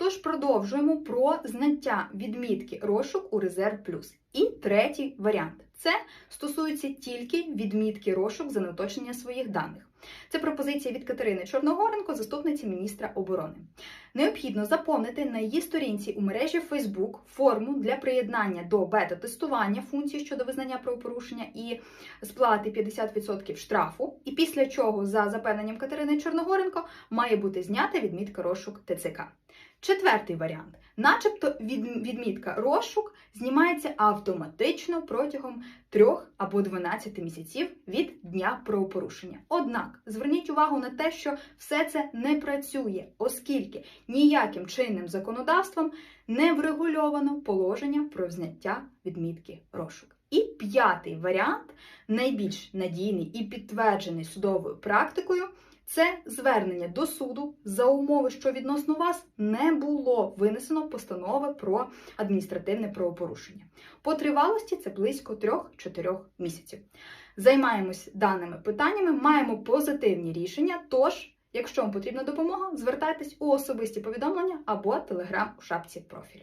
Тож продовжуємо про знаття відмітки розшук у резерв плюс. І третій варіант це стосується тільки відмітки розшук за неуточнення своїх даних. Це пропозиція від Катерини Чорногоренко, заступниці міністра оборони. Необхідно заповнити на її сторінці у мережі Facebook форму для приєднання до бета-тестування функції щодо визнання правопорушення і сплати 50% штрафу. І після чого, за запевненням Катерини Чорногоренко, має бути знята відмітка розшук ТЦК. Четвертий варіант, начебто відмітка розшук знімається автоматично протягом 3 або 12 місяців від дня правопорушення. Однак зверніть увагу на те, що все це не працює, оскільки ніяким чинним законодавством не врегульовано положення про зняття відмітки розшук. І п'ятий варіант, найбільш надійний і підтверджений судовою практикою, це звернення до суду за умови, що відносно вас не було винесено постанови про адміністративне правопорушення. По тривалості це близько 3-4 місяців. Займаємось даними питаннями, маємо позитивні рішення. Тож, якщо вам потрібна допомога, звертайтесь у особисті повідомлення або телеграм у шапці профілю.